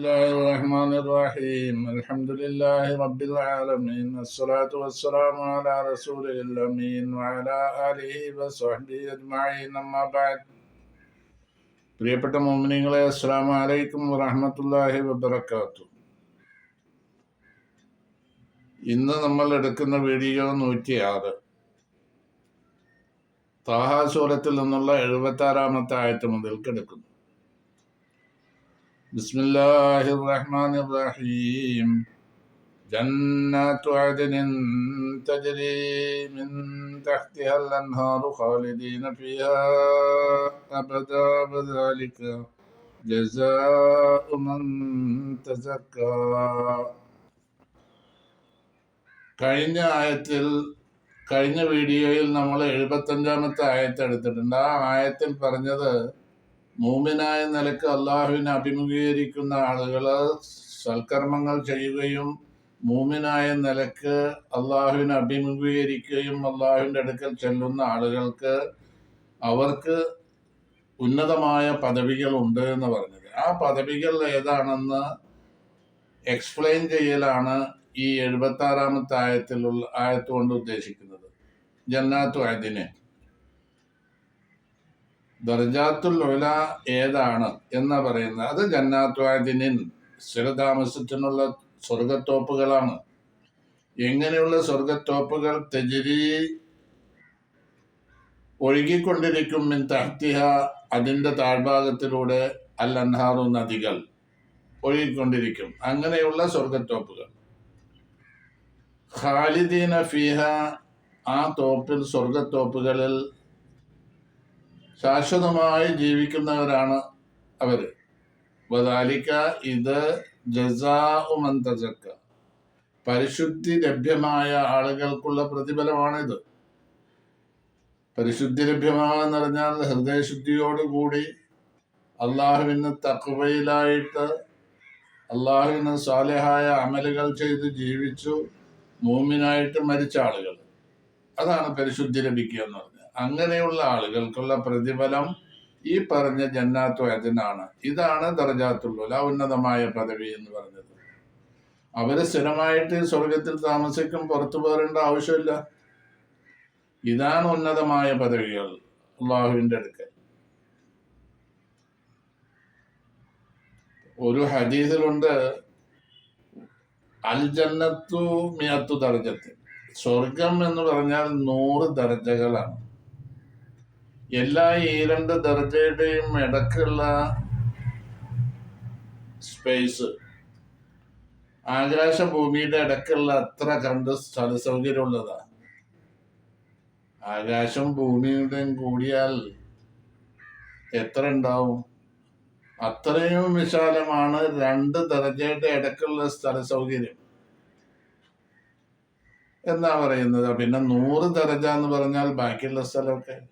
الله الرحمن الرحيم الحمد لله رب العالمين الصلاة والسلام على رسوله الأمين وعلى آله وصحبه أجمعين أما بعد പ്രിയപ്പെട്ട മോമിനിങ്ങളെ അസ്സാം വലൈക്കും വറഹമത്തല്ലാഹി വബർക്കാത്തു ഇന്ന് നമ്മൾ എടുക്കുന്ന വീഡിയോ നൂറ്റിയാറ് താഹാസൂരത്തിൽ നിന്നുള്ള എഴുപത്തി ആറാമത്തെ ആയത്ത് മുതൽക്ക് എടുക്കുന്നു بسم الله الرحمن الرحيم جنات عدن تجري من تحتها الأنهار خالدين فيها أبدا وذلك جزاء من تزكى കഴിഞ്ഞ ആയത്തിൽ കഴിഞ്ഞ വീഡിയോയിൽ നമ്മൾ എഴുപത്തഞ്ചാമത്തെ ആയത്ത് എടുത്തിട്ടുണ്ട് ആ ആയത്തിൽ പറഞ്ഞത് മൂമിനായ നിലയ്ക്ക് അള്ളാഹുവിനെ അഭിമുഖീകരിക്കുന്ന ആളുകൾ സൽക്കർമ്മങ്ങൾ ചെയ്യുകയും മൂമിനായ നിലയ്ക്ക് അള്ളാഹുവിനെ അഭിമുഖീകരിക്കുകയും അള്ളാഹുവിന്റെ അടുക്കൽ ചെല്ലുന്ന ആളുകൾക്ക് അവർക്ക് ഉന്നതമായ പദവികൾ ഉണ്ട് എന്ന് പറഞ്ഞത്. ആ പദവികൾ ഏതാണെന്ന് എക്സ്പ്ലെയിൻ ചെയ്യലാണ് ഈ എഴുപത്തി ആറാമത്തെ ആയത്തിലുള്ള ആയത്തുകൊണ്ട് ഉദ്ദേശിക്കുന്നത്. ജന്നാത്തു അതിനെ ദർജാത്തുൽ ഉല ഏതാണ് എന്ന് പറയുന്നത്? അത് ജന്നാത്വാദിനിൻ സ്ഥിരതാമസത്തിനുള്ള സ്വർഗത്തോപ്പുകളാണ് എങ്ങനെയുള്ള സ്വർഗത്തോപ്പുകൾ തെജിരി ഒഴുകിക്കൊണ്ടിരിക്കും മിൻ തഹ്തിഹ അതിന്റെ താഴ്ഭാഗത്തിലൂടെ അൽ അൻഹാറു നദികൾ ഒഴുകിക്കൊണ്ടിരിക്കും. അങ്ങനെയുള്ള സ്വർഗത്തോപ്പുകൾ ഖാലിദീന ഫിഹ ആ തോപ്പിൽ സ്വർഗത്തോപ്പുകളിൽ ശാശ്വതമായി ജീവിക്കുന്നവരാണ് അവർ വദാലിക്ക ഇത് ജസാഉമന്തജക്ക പരിശുദ്ധി ലഭ്യമായ ആളുകൾക്കുള്ള പ്രതിഫലമാണിത്. പരിശുദ്ധി ലഭ്യമാണെന്ന് പറഞ്ഞാൽ ഹൃദയശുദ്ധിയോടുകൂടി അള്ളാഹുവിന് തക്കവയിലായിട്ട് അള്ളാഹുവിന് സ്വാലഹായ അമലുകൾ ചെയ്ത് ജീവിച്ചു മൂമിനായിട്ട് മരിച്ച ആളുകൾ. അതാണ് പരിശുദ്ധി ലഭിക്കുക അങ്ങനെയുള്ള ആളുകൾക്കുള്ള പ്രതിഫലം ഈ പറഞ്ഞ ജന്നാത്തു അതിനാണ് ഇതാണ് ദർജാത്തുള്ള ഉന്നതമായ പദവി എന്ന് പറഞ്ഞത്. അവർ സ്ഥിരമായിട്ട് സ്വർഗത്തിൽ താമസിക്കും പുറത്തു പോരേണ്ട ആവശ്യമില്ല. ഇതാണ് ഉന്നതമായ പദവികൾ അള്ളാഹുവിന്റെ അടുക്കൽ. ഒരു ഹദീസിലുണ്ട് അൽ ജന്നത്തു മിയത്തു ദർജത്തിൽ സ്വർഗം എന്ന് പറഞ്ഞാൽ നൂറ് ദർജകളാണ്. എല്ലാ ഈ രണ്ട് ദർജയുടെയും ഇടക്കുള്ള സ്പേസ് ആകാശ ഭൂമിയുടെ ഇടക്കുള്ള അത്ര കണ്ട് സ്ഥല സൗകര്യമുള്ളതാണ് ആകാശം ഭൂമിയുടെയും കൂടിയാൽ എത്ര ഉണ്ടാവും? അത്രയും വിശാലമാണ് രണ്ട് ദർജയുടെ ഇടക്കുള്ള സ്ഥല സൗകര്യം. എന്നാ പറയുന്നത്? പിന്നെ നൂറ് ദർജ എന്ന് പറഞ്ഞാൽ ബാക്കിയുള്ള സ്ഥലമൊക്കെ.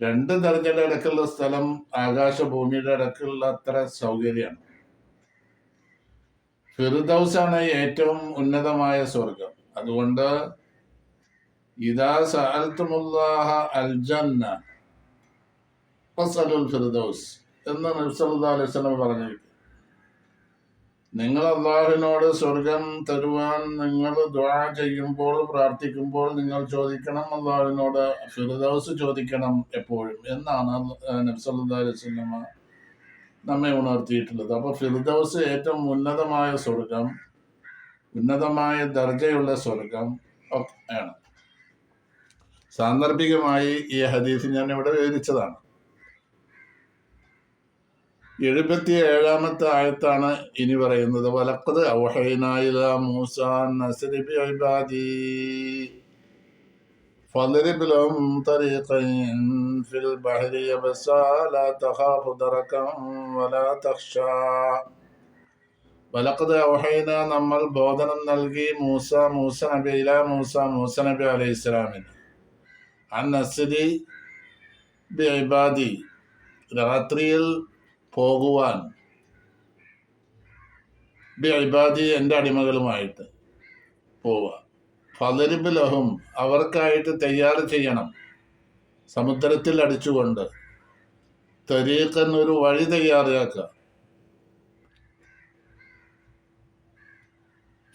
രണ്ട് ദർജയുടെ ഇടയ്ക്കുള്ള സ്ഥലം ആകാശഭൂമിയുടെ ഇടയ്ക്കുള്ള അത്ര സൗകര്യമാണ്. ഫിർദൌസാണ് ഏറ്റവും ഉന്നതമായ സ്വർഗം അതുകൊണ്ട് ഇതാ സഅൽത്തുമുല്ലാഹ ഫിറുദൌസ് എന്ന് നബ്സല്ലാ അലൈഹി സ്വലം പറഞ്ഞിരിക്കും നിങ്ങൾ അള്ളാഹുവിനോട് സ്വർഗം തരുവാൻ നിങ്ങൾ ദ്വാ ചെയ്യുമ്പോൾ പ്രാർത്ഥിക്കുമ്പോൾ നിങ്ങൾ ചോദിക്കണം അള്ളാഹുവിനോട് ഫിറുദൌസ് ചോദിക്കണം എപ്പോഴും എന്നാണ് നബ്സല്ലാ അലൈഹി വസല്ലമ നമ്മെ ഉണർത്തിയിട്ടുള്ളത്. അപ്പോൾ ഫിറുദൌസ് ഏറ്റവും ഉന്നതമായ സ്വർഗം ഉന്നതമായ ദർജയുള്ള സ്വർഗം ആണ്. സാന്ദർഭികമായി ഈ ഹദീസ് ഞാൻ ഇവിടെ വിവരിച്ചതാണ്. എഴുപത്തി ഏഴാമത്തെ ആയത്താണ് ഇനി പറയുന്നത് വലക്കത് ഔഹൈനായില മൂസ നസരിബി ഇബാദി فاضرب لهم طريقا في البحر يبسا لا تخاف دركا ولا تخشى വലക്കത് ഔഹൈന നമ്മൾ ബോധനം നൽകി മൂസ മൂസ നബി ഇല മൂസ മൂസ നബി അലൈഹി ഇസ്ലാമിന് അൻ നസ്രി ബി ഇബാദി രാത്രിയിൽ പോകുവാൻ ബി ഇബാദി എന്റെ അടിമകളുമായിട്ട് പോവുക ഫലരിബ് ലഹും അവർക്കായിട്ട് തയ്യാർ ചെയ്യണം. സമുദ്രത്തിൽ അടിച്ചുകൊണ്ട് തെരീക്കൻ ഒരു വഴി തയ്യാറാക്കുക.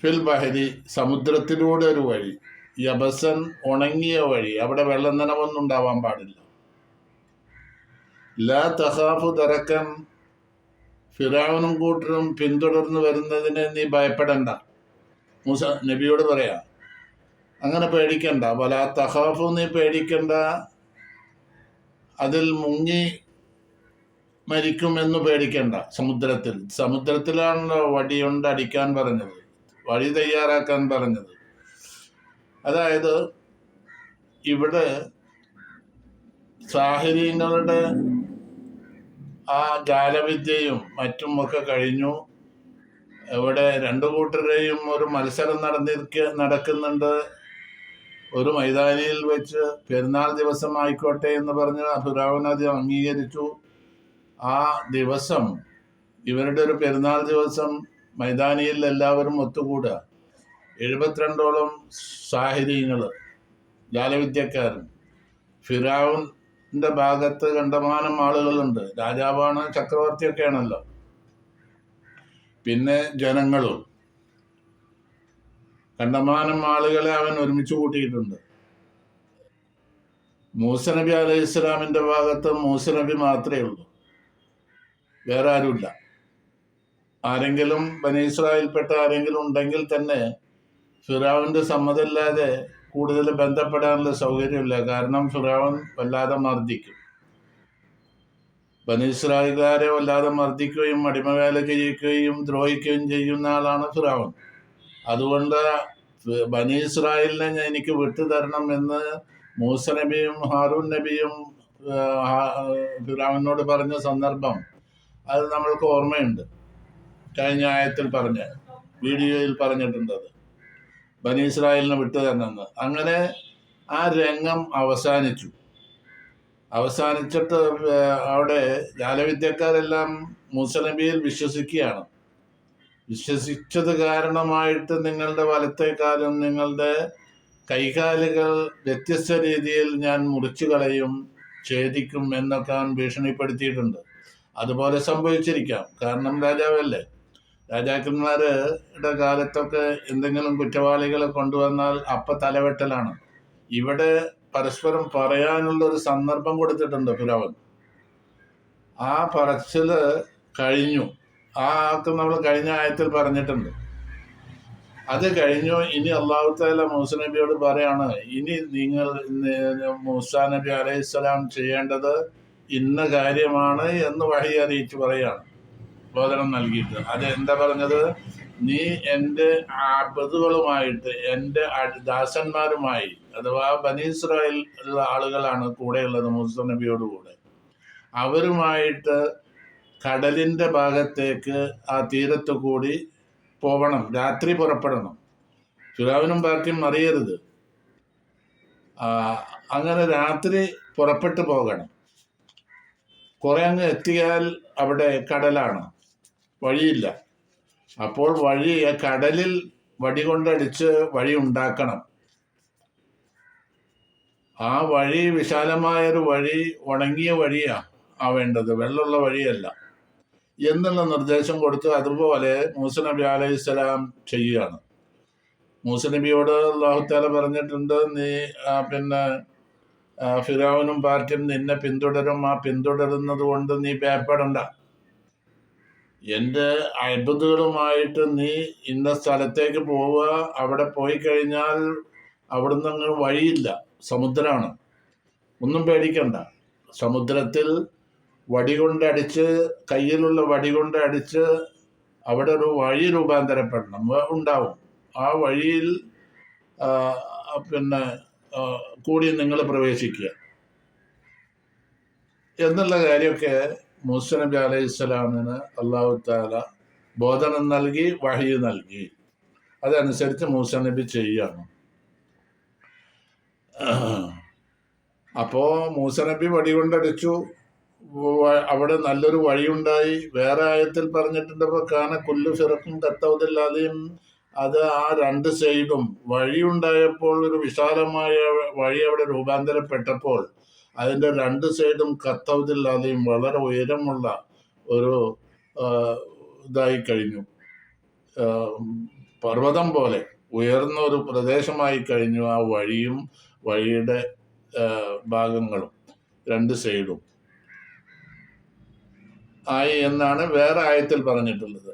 ഫിൽ ബഹരി സമുദ്രത്തിലൂടെ ഒരു വഴി. യബസൻ ഉണങ്ങിയ വഴി. അവിടെ വെള്ളം നനവൊന്നും ഉണ്ടാവാൻ പാടില്ല. ലാ തഹാഫു തറക്കൻ ഫിറാവനും കൂട്ടരും പിന്തുടർന്ന് വരുന്നതിനെ നീ ഭയപ്പെടണ്ട. മൂസ നബിയോട് പറയാ അങ്ങനെ പേടിക്കണ്ട വല തഹാഫു നീ പേടിക്കണ്ട. അതിൽ മുങ്ങി മരിക്കുമെന്ന് പേടിക്കണ്ട. സമുദ്രത്തിൽ സമുദ്രത്തിലാണല്ലോ വടിയുണ്ട് അടിക്കാൻ പറഞ്ഞത് വഴി തയ്യാറാക്കാൻ പറഞ്ഞത്. അതായത് ഇവിടെ സാഹചര്യങ്ങളുടെ ആ ജാലവിദ്യയും മറ്റും ഒക്കെ കഴിഞ്ഞു. ഇവിടെ രണ്ടു കൂട്ടരെയും ഒരു മത്സരം നടന്നിരിക്ക നടക്കുന്നുണ്ട്. ഒരു മൈതാനിയിൽ വെച്ച് പെരുന്നാൾ ദിവസം ആയിക്കോട്ടെ എന്ന് പറഞ്ഞ് ഫിറാവൻ അത് അംഗീകരിച്ചു. ആ ദിവസം ഇവരുടെ ഒരു പെരുന്നാൾ ദിവസം മൈതാനിയിൽ എല്ലാവരും ഒത്തുകൂടുക എഴുപത്തിരണ്ടോളം സാഹചര്യങ്ങൾ ജാലവിദ്യക്കാരൻ ഫിറാവുന്റെ ഭാഗത്ത് കണ്ടമാനം ആളുകളുണ്ട്. രാജാവാണ് ചക്രവർത്തിയൊക്കെയാണല്ലോ. പിന്നെ ജനങ്ങളും. കണ്ടമാനം ആളുകളെ അവൻ ഒരുമിച്ച് കൂട്ടിയിട്ടുണ്ട്. മൂസ നബി അലൈഹി ഇസ്ലാമിന്റെ ഭാഗത്ത് മൂസ നബി മാത്രമേ ഉള്ളൂ. വേറെ ആരുമില്ല. ആരെങ്കിലും ബനീസ്രായിൽപ്പെട്ട ആരെങ്കിലും ഉണ്ടെങ്കിൽ തന്നെ ഫിറാവിന്റെ സമ്മതമില്ലാതെ കൂടുതൽ ബന്ധപ്പെടാനുള്ള സൗകര്യമില്ല. കാരണം ഫിറാവൻ വല്ലാതെ മർദ്ദിക്കും. ബനീസ്രായിൽക്കാരെ വല്ലാതെ മർദ്ദിക്കുകയും അടിമവേല ചെയ്യിക്കുകയും ദ്രോഹിക്കുകയും ചെയ്യുന്ന ആളാണ് ഫിറാവൻ. അതുകൊണ്ട് ബനി ഞാൻ എനിക്ക് വിട്ടു തരണം എന്ന് മൂസ നബിയും ഹാറൂൻ നബിയും ഫിറാവിനോട് പറഞ്ഞ സന്ദർഭം അത് നമ്മൾക്ക് ഓർമ്മയുണ്ട്. കഴിഞ്ഞ ആയത്തിൽ പറഞ്ഞ വീഡിയോയിൽ പറഞ്ഞിട്ടുണ്ടത്. ബനി ഇസ്രായേലിനെ വിട്ടു തന്നെന്ന് അങ്ങനെ ആ രംഗം അവസാനിച്ചു. അവസാനിച്ചിട്ട് അവിടെ ജാലവിദ്യക്കാരെല്ലാം മൂസ വിശ്വസിക്കുകയാണ്. വിശ്വസിച്ചത് കാരണമായിട്ട് നിങ്ങളുടെ വലത്തേക്കാലും നിങ്ങളുടെ കൈകാലുകൾ വ്യത്യസ്ത രീതിയിൽ ഞാൻ മുറിച്ചു കളയും ഛേദിക്കും എന്നൊക്കെ ഭീഷണിപ്പെടുത്തിയിട്ടുണ്ട്. അതുപോലെ സംഭവിച്ചിരിക്കാം. കാരണം രാജാവല്ലേ? രാജാക്കന്മാരുടെ കാലത്തൊക്കെ എന്തെങ്കിലും കുറ്റവാളികളെ കൊണ്ടുവന്നാൽ അപ്പ തലവെട്ടലാണ്. ഇവിടെ പരസ്പരം പറയാനുള്ള ഒരു സന്ദർഭം കൊടുത്തിട്ടുണ്ട് പുരാവൻ ആ പറച്ചിൽ കഴിഞ്ഞു. ആ ആക്ക് നമ്മൾ കഴിഞ്ഞ ആയത്തിൽ പറഞ്ഞിട്ടുണ്ട്. അത് കഴിഞ്ഞു. ഇനി അള്ളാഹു താല മൂസ നബിയോട് പറയാണ് ഇനി നിങ്ങൾ മൂസ നബി അലൈഹിസ്സലാം ചെയ്യേണ്ടത് ഇന്ന കാര്യമാണ് എന്ന് വഴി അറിയിച്ച് പറയാണ്. ബോധനം നൽകിയിട്ട്. അത് എന്താ പറഞ്ഞത്? നീ എന്റെ ആബദുകളുമായിട്ട് എന്റെ ദാസന്മാരുമായി അഥവാ ബനീസ്രായേൽ ഉള്ള ആളുകളാണ് കൂടെയുള്ളത് മുസ്ലിം നബിയോട് കൂടെ അവരുമായിട്ട് കടലിന്റെ ഭാഗത്തേക്ക് ആ തീരത്ത് കൂടി പോകണം രാത്രി പുറപ്പെടണം. ഫിറാവിനും പാർട്ടിയും അറിയരുത്. അങ്ങനെ രാത്രി പുറപ്പെട്ടു പോകണം. കുറെ അങ്ങ് എത്തിയാൽ അവിടെ കടലാണ്. വഴിയില്ല. അപ്പോൾ വഴി കടലിൽ വടി കൊണ്ടടിച്ച് വഴി ഉണ്ടാക്കണം. ആ വഴി വിശാലമായൊരു വഴി ഉണങ്ങിയ വഴിയാ ആവേണ്ടത് വെള്ളമുള്ള വഴിയല്ല. എന്നുള്ള നിർദ്ദേശം കൊടുത്ത് അതുപോലെ മൂസ നബി അലൈഹി സ്വലാം ചെയ്യുകയാണ്. മൂസ നബിയോട് അള്ളാഹുത്താല പറഞ്ഞിട്ടുണ്ട് നീ പിന്നെ ഫിറാവിനും പാർട്ടിയും നിന്നെ പിന്തുടരും. ആ പിന്തുടരുന്നത് കൊണ്ട് നീ ഭയപ്പെടണ്ട. എന്റെ അത്ഭുതങ്ങളുമായിട്ട് നീ ഇന്ന സ്ഥലത്തേക്ക് പോവുക അവിടെ പോയി കഴിഞ്ഞാൽ അവിടുന്ന് അങ്ങ് വഴിയില്ല. സമുദ്രമാണ് ഒന്നും പേടിക്കണ്ട. സമുദ്രത്തിൽ വടി കൊണ്ടടിച്ച് കയ്യിലുള്ള വടി കൊണ്ടടിച്ച് അവിടെ ഒരു വഴി രൂപാന്തരപ്പെടണം. ഉണ്ടാവും. ആ വഴിയിൽ പിന്നെ കൂടി നിങ്ങൾ പ്രവേശിക്കുക. എന്നുള്ള കാര്യമൊക്കെ മൂസ നബി അലൈഹി സ്വലാമിന് അള്ളാഹു താല ബോധനം നൽകി വഴി നൽകി. അതനുസരിച്ച് മൂസ നബി ചെയ്യണം അപ്പോ മൂസ നബി വടി കൊണ്ടടിച്ചു. അവിടെ നല്ലൊരു വഴിയുണ്ടായി. വേറെ ആയത്തിൽ പറഞ്ഞിട്ടുണ്ടപ്പോൾ കാന കൊല്ലു ഫിറക്കും കത്തവതില്ലാതെയും അത് ആ രണ്ട് സൈഡും വഴിയുണ്ടായപ്പോൾ ഒരു വിശാലമായ വഴി അവിടെ രൂപാന്തരപ്പെട്ടപ്പോൾ അതിന്റെ രണ്ട് സൈഡും കത്തവതില്ലാതെയും വളരെ ഉയരമുള്ള ഒരു ഇതായി കഴിഞ്ഞു. പർവതം പോലെ ഉയർന്ന ഒരു പ്രദേശമായി കഴിഞ്ഞു ആ വഴിയും വഴിയുടെ ഭാഗങ്ങളും രണ്ട് സൈഡും. ആയി എന്നാണ് വേറെ ആയത്തിൽ പറഞ്ഞിട്ടുള്ളത്.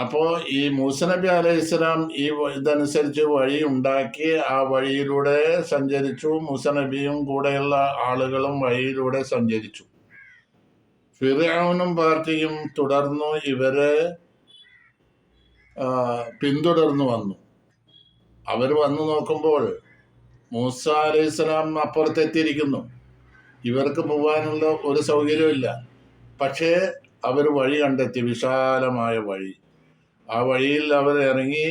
അപ്പോ ഈ മൂസ നബി അലൈഹി ഇസ്ലാം ഈ ഇതനുസരിച്ച് വഴി ഉണ്ടാക്കി ആ വഴിയിലൂടെ സഞ്ചരിച്ചു. മൂസ നബിയും കൂടെയുള്ള ആളുകളും വഴിയിലൂടെ സഞ്ചരിച്ചു. ഫിറാവനും പാർട്ടിയും തുടർന്നു. ഇവരെ പിന്തുടർന്നു വന്നു. അവർ വന്നു നോക്കുമ്പോൾ മൂസ അലൈഹി സ്വലാം അപ്പുറത്തെത്തിയിരിക്കുന്നു. ഇവർക്ക് പോകാനുള്ള ഒരു സൗകര്യമില്ല പക്ഷേ അവർ വഴി കണ്ടെത്തി. വിശാലമായ വഴി. ആ വഴിയിൽ അവർ ഇറങ്ങി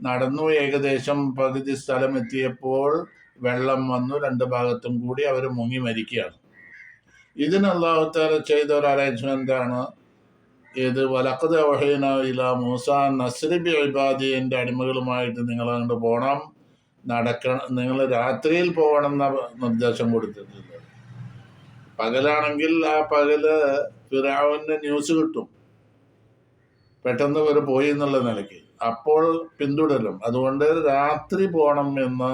നടന്നു. ഏകദേശം പകുതി സ്ഥലം എത്തിയപ്പോൾ വെള്ളം വന്നു. രണ്ട് ഭാഗത്തും കൂടി അവർ മുങ്ങി മരിക്കുകയാണ്. ഇതിന് അള്ളാഹുത്താല ചെയ്ത ഒരു അറേഞ്ച്മെന്റാണ് ഇത് വലക്കത് വഹീന ഇല മൂസ നസ്രിബി ഇബാദിന്റെ അടിമകളുമായിട്ട് നിങ്ങൾ അങ്ങോട്ട് പോകണം നടക്കണം നിങ്ങൾ രാത്രിയിൽ പോകണം എന്ന നിർദ്ദേശം കൊടുത്തിട്ടുണ്ട് പകലാണെങ്കിൽ ആ പകൽ ഫിറാവിന്റെ ന്യൂസ് കിട്ടും. പെട്ടെന്ന് ഇവർ പോയി എന്നുള്ള നിലയ്ക്ക്. അപ്പോൾ പിന്തുടരും. അതുകൊണ്ട് രാത്രി പോകണം എന്ന്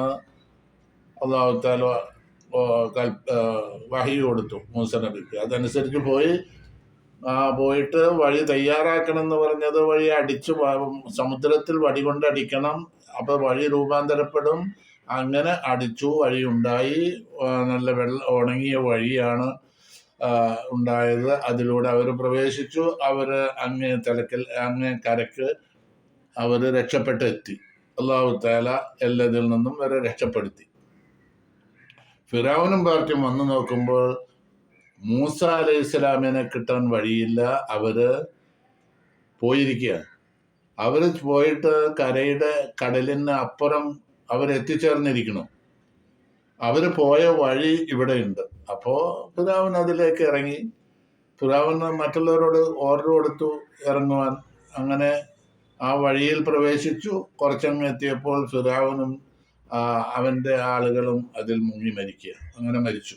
അള്ളാഹുത്താല വഹി കൊടുത്തു മൂസ നബിക്ക്. അതനുസരിച്ച് പോയി പോയിട്ട് വഴി തയ്യാറാക്കണം എന്ന് പറഞ്ഞത് വഴി അടിച്ചു സമുദ്രത്തിൽ വടി കൊണ്ടടിക്കണം അപ്പൊ വഴി രൂപാന്തരപ്പെടും. അങ്ങനെ അടിച്ചു വഴി ഉണ്ടായി നല്ല വെള്ള ഉണങ്ങിയ വഴിയാണ് ഉണ്ടായത്. അതിലൂടെ അവർ പ്രവേശിച്ചു. അവർ അങ്ങേ തലക്കൽ അങ്ങേ കരക്ക് അവർ രക്ഷപ്പെട്ട് എത്തി അള്ളാഹു താല എല്ലാതിൽ നിന്നും വരെ രക്ഷപ്പെടുത്തി. ഫിറാവുനും പാർട്ടിയും വന്നു നോക്കുമ്പോൾ മൂസ അലൈഹി ഇസ്ലാമിനെ കിട്ടാൻ വഴിയില്ല. അവർ പോയിരിക്കുകയാണ്. അവർ പോയിട്ട് കരയുടെ കടലിന് അപ്പുറം അവരെത്തിച്ചേർന്നിരിക്കണം. അവർ പോയ വഴി ഇവിടെയുണ്ട് അപ്പോ പുരാവൻ അതിലേക്ക് ഇറങ്ങി. പുരാവൻ മറ്റുള്ളവരോട് ഓർഡർ കൊടുത്തു ഇറങ്ങുവാൻ. അങ്ങനെ ആ വഴിയിൽ പ്രവേശിച്ചു. കുറച്ചങ്ങ് എത്തിയപ്പോൾ സുരാവനും അവന്റെ ആളുകളും അതിൽ മുങ്ങി മരിക്കുക. അങ്ങനെ മരിച്ചു.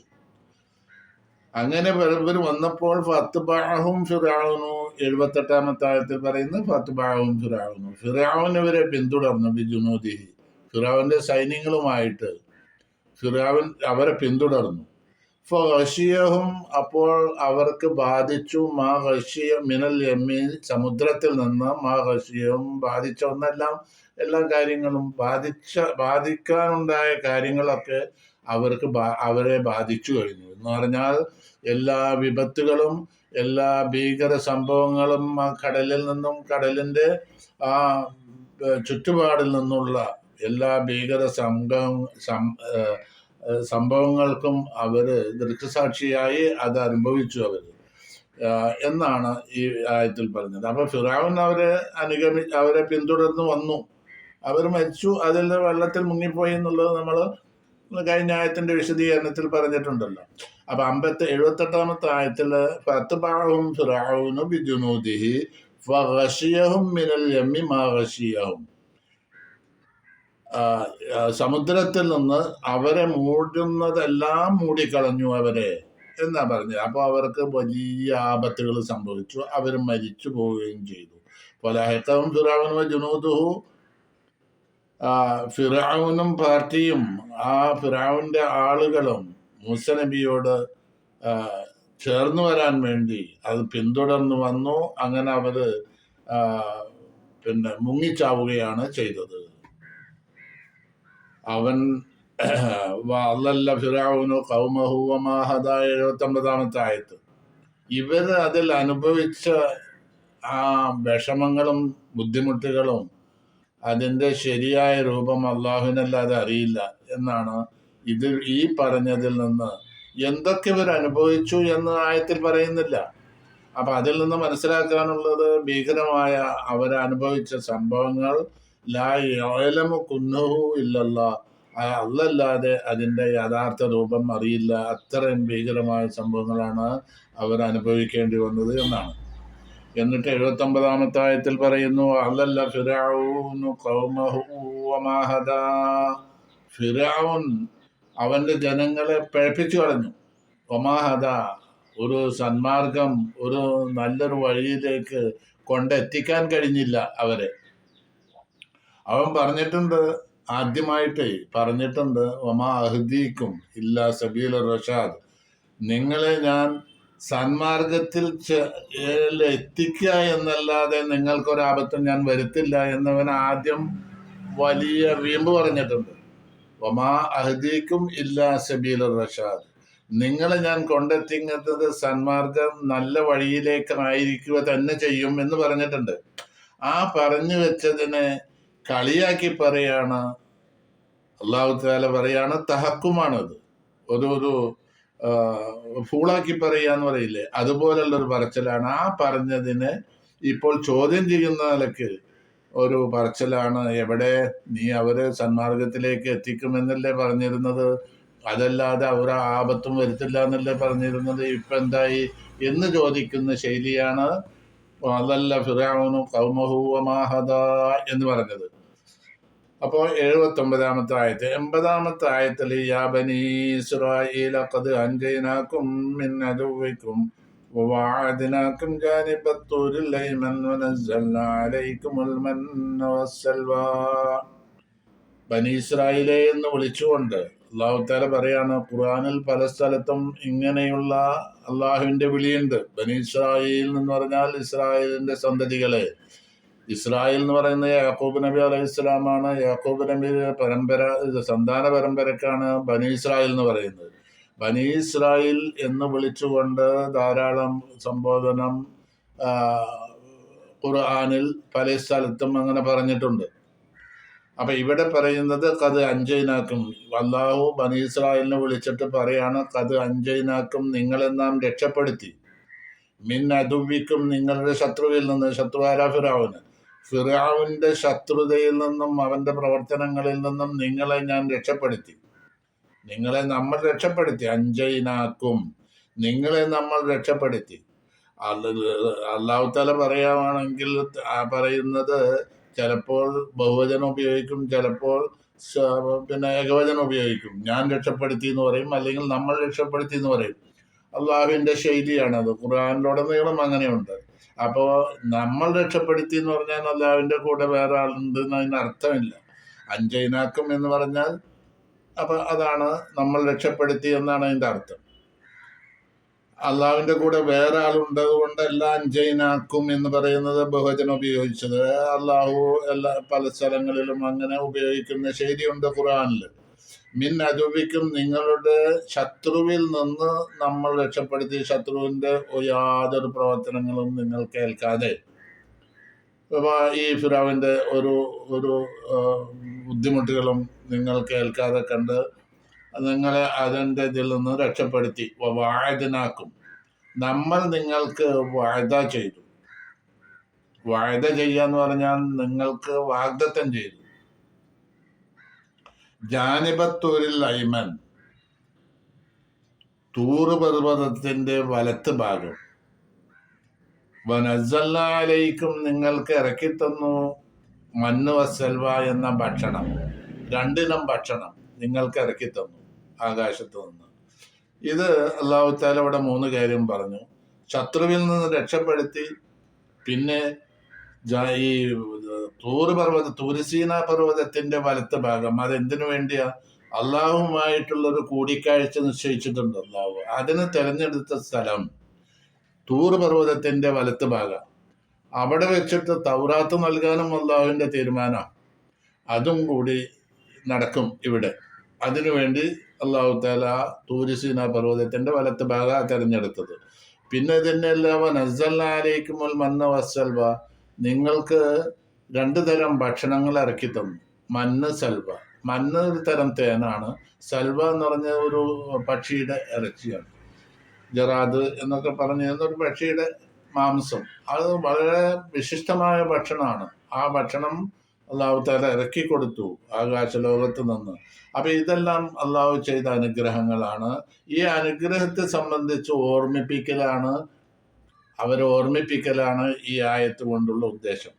അങ്ങനെ ഇവർ വന്നപ്പോൾ ഫത്തുബാഹും ഫിറാവുനു എഴുപത്തെട്ടാമത്തെ ആയത്തിൽ പറയുന്നു ഫത്തുബാഹും ഫിറാവുനു ഫിറാവുൻ ഇവരെ പിന്തുടർന്നു ബിജുനോദിഹി ഫിറാവിന്റെ സൈന്യങ്ങളുമായിട്ട് ഫിറാവിൻ അവരെ പിന്തുടർന്നു. ഫഷിയഹും അപ്പോൾ അവർക്ക് ബാധിച്ചു. മാ ഹഷിയ മിനൽ യമ്മി സമുദ്രത്തിൽ നിന്ന് മാ ഹഷിയവും ബാധിച്ച ഒന്നെല്ലാം എല്ലാ കാര്യങ്ങളും ബാധിച്ച ബാധിക്കാനുണ്ടായ കാര്യങ്ങളൊക്കെ അവർക്ക് അവരെ ബാധിച്ചു കഴിഞ്ഞു. എന്ന് പറഞ്ഞാൽ എല്ലാ വിപത്തുകളും എല്ലാ ഭീകര സംഭവങ്ങളും ആ കടലിൽ നിന്നും കടലിന്റെ ആ ചുറ്റുപാടിൽ നിന്നുള്ള എല്ലാ ഭീകര സംഘം സംഭവങ്ങൾക്കും അവർ ദൃക്സാക്ഷിയായി അത് അനുഭവിച്ചു അവർ എന്നാണ് ഈ ആയത്തിൽ പറഞ്ഞത്. അപ്പൊ ഫിറാവുൻ അവരെ അനുഗമി അവരെ പിന്തുടർന്ന് വന്നു. അവർ മരിച്ചു. അതിൽ വെള്ളത്തിൽ മുങ്ങിപ്പോയി എന്നുള്ളത് നമ്മൾ കഴിഞ്ഞ ആയത്തിന്റെ വിശദീകരണത്തിൽ പറഞ്ഞിട്ടുണ്ടല്ലോ. അപ്പൊ അമ്പത്തി എഴുപത്തെട്ടാമത്തെ ആയത്തിൽ പാവും ഫിറാവുനും ബിജുനൂദിഹി ഫഹഷിയഹും മിനൽ യമ്മി മാ ഗശിയഹും ആ, ആ, സമുദ്രത്തിൽ നിന്ന് അവരെ മൂടുന്നതെല്ലാം മൂടിക്കളഞ്ഞു അവരെ. എന്നാ പറഞ്ഞത്? അപ്പോൾ അവർക്ക് വലിയ ആപത്തുകൾ സംഭവിച്ചു. അവർ മരിച്ചു പോവുകയും ചെയ്തു. ഫലഹത്തവും ഫിറാവുനും ജുനൂദുഹു. ഫിറാവുനും പാർട്ടിയും ആ ഫിറാവിന്റെ ആളുകളും മൂസ നബിയോട് ചേർന്നു വരാൻ വേണ്ടി അത് പിന്തുടർന്നു വന്നു. അങ്ങനെ അവർ ആ, പിന്നെ മുങ്ങിച്ചാവുകയാണ് ചെയ്തത്. അവൻ അല്ലല്ല ഫിറാവുനോ കൗമഹു വമാഹദ എഴുപത്തൊമ്പതാമത്തെ ആയത്ത്. ഇവർ അതിൽ അനുഭവിച്ച ആ വിഷമങ്ങളും ബുദ്ധിമുട്ടുകളും അതിന്റെ ശരിയായ രൂപം അള്ളാഹുവിനല്ലാതെ അറിയില്ല എന്നാണ് ഇത് ഈ പറഞ്ഞതിൽ നിന്ന് എന്തൊക്കെ ഇവർ അനുഭവിച്ചു എന്ന് ആയത്തിൽ പറയുന്നില്ല. അപ്പൊ അതിൽ നിന്ന് മനസ്സിലാക്കാനുള്ളത് ഭീകരമായ അവരനുഭവിച്ച സംഭവങ്ങൾ അല്ലല്ലാതെ അതിന്റെ യഥാർത്ഥ രൂപം അറിയില്ല. അത്രയും ഭീകരമായ സംഭവങ്ങളാണ് അവർ അനുഭവിക്കേണ്ടി വന്നത് എന്നാണ്. എന്നിട്ട് എഴുപത്തി ഒമ്പതാമത്തെ ആയത്തിൽ പറയുന്നു അല്ലല്ല ഫിറാവുന്നു ഖൗമഹു വമാഹദ ഫിറാവുൻ അവന്റെ ജനങ്ങളെ പഴപ്പിച്ചു കളഞ്ഞു. ഒമാഹദ ഒരു സന്മാർഗം ഒരു നല്ലൊരു വഴിയിലേക്ക് കൊണ്ടെത്തിക്കാൻ കഴിഞ്ഞില്ല അവരെ. അവൻ പറഞ്ഞിട്ടുണ്ട് ആദ്യമായിട്ടേ പറഞ്ഞിട്ടുണ്ട് ഒമാ അഹ്ദീക്കും ഇല്ല സബീൽ റഷാദ്. നിങ്ങളെ ഞാൻ സന്മാർഗത്തിൽ എത്തിക്കുക എന്നല്ലാതെ നിങ്ങൾക്കൊരാപത്തും ഞാൻ വരുത്തില്ല എന്നവൻ ആദ്യം വലിയ വീമ്പ് പറഞ്ഞിട്ടുണ്ട്. ഒമാ അഹദീക്കും ഇല്ല സബീൽ റഷാദ്. നിങ്ങളെ ഞാൻ കൊണ്ടെത്തിക്കുന്നത് സന്മാർഗം നല്ല വഴിയിലേക്കായിരിക്കുക തന്നെ ചെയ്യും എന്ന് പറഞ്ഞിട്ടുണ്ട്. ആ പറഞ്ഞു വെച്ചതിനെ കളിയാക്കി പറയാണ്. അള്ളാഹു താല പറയാണ് തഹക്കുമാണത് ഒരു ഒരു ഫൂളാക്കി പറയാന്ന് പറയില്ലേ? അതുപോലുള്ള ഒരു പറച്ചിലാണ്. ആ പറഞ്ഞതിനെ ഇപ്പോൾ ചോദ്യം ചെയ്യുന്ന നിലയ്ക്ക് ഒരു പറച്ചിലാണ്. എവിടെ നീ അവരെ സന്മാർഗത്തിലേക്ക് എത്തിക്കുമെന്നല്ലേ പറഞ്ഞിരുന്നത്? അതല്ലാതെ അവർ ആപത്തും വരുത്തില്ല എന്നല്ലേ പറഞ്ഞിരുന്നത്? ഇപ്പൊ എന്തായി? എന്ന് ചോദിക്കുന്ന ശൈലിയാണ് അതല്ല ഫിറാവുനു കൗമഹൂവമാഹദ എന്ന് പറഞ്ഞത്. അപ്പോൾ എഴുപത്തി ഒമ്പതാമത്തെ ആയത്ത് എൺപതാമത്തെ ആയത്തിൽ യാ ബനി ഇസ്രായേൽ ഖദ് അൻജൈനാക്കും മിൻ അദുവിക്കും ووعدناكم جانب الطور الأيمن ونزلنا عليكم المن والسلوى ബനി ഇസ്രായേലെ എന്ന് വിളിച്ചുകൊണ്ട് അള്ളാഹു താല പറയാണ് ഖുർആനിൽ പല സ്ഥലത്തും ഇങ്ങനെയുള്ള അള്ളാഹുവിന്റെ വിളിയുണ്ട് ബനി ഇസ്രായേൽ എന്ന് പറഞ്ഞാൽ ഇസ്രായേലിന്റെ സന്തതികളെ ഇസ്രായേൽ എന്ന് പറയുന്ന യാക്കൂബ് നബി അലൈഹി ഇസ്ലാമാണ് യാക്കൂബ് നബിയുടെ പരമ്പര സന്താന പരമ്പരക്കാണ് ബനി ഇസ്രായേൽ എന്ന് പറയുന്നത്. ബനി ഇസ്രായേൽ എന്ന് വിളിച്ചുകൊണ്ട് ധാരാളം സംബോധനം ഖുർആാനിൽ ഖുർആനിൽ പല സ്ഥലത്തും അങ്ങനെ പറഞ്ഞിട്ടുണ്ട്. അപ്പൊ ഇവിടെ പറയുന്നത് കത് അഞ്ചൈനാക്കും അള്ളാഹു ബനി ഇസ്രായേലിനെ വിളിച്ചിട്ട് പറയാണ് കത് അഞ്ചൈനാക്കും നിങ്ങളെ നാം രക്ഷപ്പെടുത്തി. മിൻ അതുവിക്കും നിങ്ങളുടെ ശത്രുവിൽ നിന്ന് ശത്രു ഫിറാവുന് ഫിറാവിന്റെ ശത്രുതയിൽ നിന്നും അവന്റെ പ്രവർത്തനങ്ങളിൽ നിന്നും നിങ്ങളെ ഞാൻ രക്ഷപ്പെടുത്തി. നിങ്ങളെ നമ്മൾ രക്ഷപ്പെടുത്തി. അഞ്ചൈനാക്കും. നിങ്ങളെ നമ്മൾ രക്ഷപ്പെടുത്തി. തല പറയുകയാണെങ്കിൽ പറയുന്നത് ചിലപ്പോൾ ബഹുവചനം ഉപയോഗിക്കും ചിലപ്പോൾ പിന്നെ ഏകവചനം ഉപയോഗിക്കും. ഞാൻ രക്ഷപ്പെടുത്തി എന്ന് പറയും അല്ലെങ്കിൽ നമ്മൾ രക്ഷപ്പെടുത്തി എന്ന് പറയും. അള്ളാഹുവിന്റെ ശൈലിയാണത് ഖുർആാനിലുടനീളം അങ്ങനെയുണ്ട്. അപ്പോൾ നമ്മൾ രക്ഷപ്പെടുത്തി എന്ന് പറഞ്ഞാൽ അള്ളാഹുവിന്റെ കൂടെ വേറെ ആളുണ്ട് എന്നതിന് അർത്ഥമില്ല. അഞ്ചൈനാക്കും എന്ന് പറഞ്ഞാൽ അപ്പൊ അതാണ് നമ്മൾ രക്ഷപ്പെടുത്തി എന്നാണ് അതിന്റെ അർത്ഥം. അള്ളാവിന്റെ കൂടെ വേറെ ആളുണ്ടത് കൊണ്ടല്ല അഞ്ചൈനാക്കും എന്ന് പറയുന്നത് ബഹുജനം ഉപയോഗിച്ചത്. അള്ളാഹു എല്ലാ പല സ്ഥലങ്ങളിലും അങ്ങനെ ഉപയോഗിക്കുന്ന ശൈലിയുണ്ട് ഖുർആനിൽ മിൻ നിങ്ങളുടെ ശത്രുവിൽ നിന്ന് നമ്മൾ രക്ഷപ്പെടുത്തി ശത്രുവിന്റെ യാതൊരു പ്രവർത്തനങ്ങളും നിങ്ങൾ കേൾക്കാതെ. ഈ ഫിറാവിന്റെ ഒരു ഒരു ബുദ്ധിമുട്ടുകളും നിങ്ങൾ കേൾക്കാതെ കണ്ട് നിങ്ങളെ അതിന്റെ ഇതിൽ നിന്ന് രക്ഷപ്പെടുത്തി. വായതനാക്കും നമ്മൾ നിങ്ങൾക്ക് വായത ചെയ്തു. വായത ചെയ്യാന്ന് പറഞ്ഞാൽ നിങ്ങൾക്ക് വാഗ്ദത്തം ചെയ്തു. ജാനിബത്തൂരിൽ ഐമൻ തൂറ് പർവതത്തിന്റെ വലത്ത് ഭാഗം. വനസല്ലാലേക്കും നിങ്ങൾക്ക് ഇറക്കിത്തന്നു മണ്ണ് വസൽവ എന്ന ഭക്ഷണം. രണ്ടിനം ഭക്ഷണം നിങ്ങൾക്ക് ഇറക്കിത്തന്നു ആകാശത്ത് നിന്ന്. ഇത് അള്ളാഹുത്താലവിടെ മൂന്ന് കാര്യം പറഞ്ഞു. ശത്രുവിൽ നിന്ന് രക്ഷപ്പെടുത്തി പിന്നെ ഈ തൂറ് പർവത തൂരസീന പർവതത്തിന്റെ വലത്ത് ഭാഗം അതെന്തിനു വേണ്ടിയാ? അള്ളാഹുമായിട്ടുള്ള ഒരു കൂടിക്കാഴ്ച നിശ്ചയിച്ചിട്ടുണ്ട് അള്ളാഹു. അതിന് തെരഞ്ഞെടുത്ത സ്ഥലം തൂറ് പർവതത്തിന്റെ വലത്ത് ഭാഗം. അവിടെ വെച്ചിട്ട് തൗറാത്ത് നൽകാനും അള്ളാഹുവിന്റെ തീരുമാനം. അതും കൂടി നടക്കും ഇവിടെ. അതിനുവേണ്ടി അള്ളാഹു താല തൂരിസീന പർവതത്തിന്റെ വലത്ത് ഭാഗം തെരഞ്ഞെടുത്തത്. പിന്നെ ഇതിനെല്ലാം നസല്ലാലേക്കുമുൽ മന്ന വസൽവ നിങ്ങൾക്ക് രണ്ട് തരം ഭക്ഷണങ്ങൾ ഇറക്കി തന്നു. സൽവ. മണ്ണ് ഒരു തരം തേനാണ്. സൽവ എന്ന് പറഞ്ഞ ഒരു പക്ഷിയുടെ ഇറച്ചിയാണ്. ജറാദ് എന്നൊക്കെ പറഞ്ഞിരുന്ന ഒരു പക്ഷിയുടെ മാംസം. അത് വളരെ വിശിഷ്ടമായ ഭക്ഷണമാണ്. ആ ഭക്ഷണം അള്ളാഹു താല ഇറക്കി കൊടുത്തു ആകാശ ലോകത്ത് നിന്ന്. അപ്പൊ ഇതെല്ലാം അള്ളാഹു ചെയ്ത അനുഗ്രഹങ്ങളാണ്. ഈ അനുഗ്രഹത്തെ സംബന്ധിച്ച് ഓർമ്മിപ്പിക്കലാണ് അവരെ ഓർമ്മിപ്പിക്കലാണ് ഈ ആയത്ത് കൊണ്ടുള്ള ഉദ്ദേശം.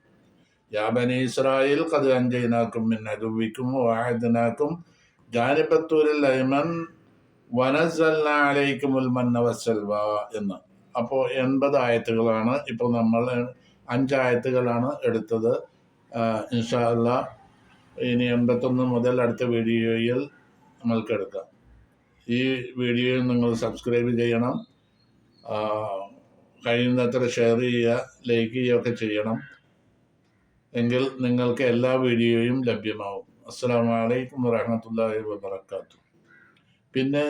യാബനി ഇസ്രായേൽ കത് അഞ്ചൈനാക്കും മിന്നതുവിക്കും വായതിനാക്കും ജാനിബത്തൂരിൽ ഐമൻ വനസൽന അലൈക്കുമുൽ മന്ന വസൽവ എന്ന്. അപ്പോൾ എൺപത് ആയത്തുകളാണ് ഇപ്പോൾ നമ്മൾ അഞ്ചായത്തുകളാണ് എടുത്തത്. ഇൻഷാല്ല ഇനി എൺപത്തൊന്ന് മുതൽ അടുത്ത വീഡിയോയിൽ നമ്മൾക്ക് എടുക്കാം. ഈ വീഡിയോയിൽ നിങ്ങൾ സബ്സ്ക്രൈബ് ചെയ്യണം. കഴിയുന്നത്ര ഷെയർ ചെയ്യുക ലൈക്ക് ചെയ്യുകയൊക്കെ ചെയ്യണം. എങ്കിൽ നിങ്ങൾക്ക് എല്ലാ വീഡിയോയും ലഭ്യമാവും. അസ്സാം വലൈക്കും വാഹമത്തല്ലാ വാബർക്കാത്തു പിന്നെ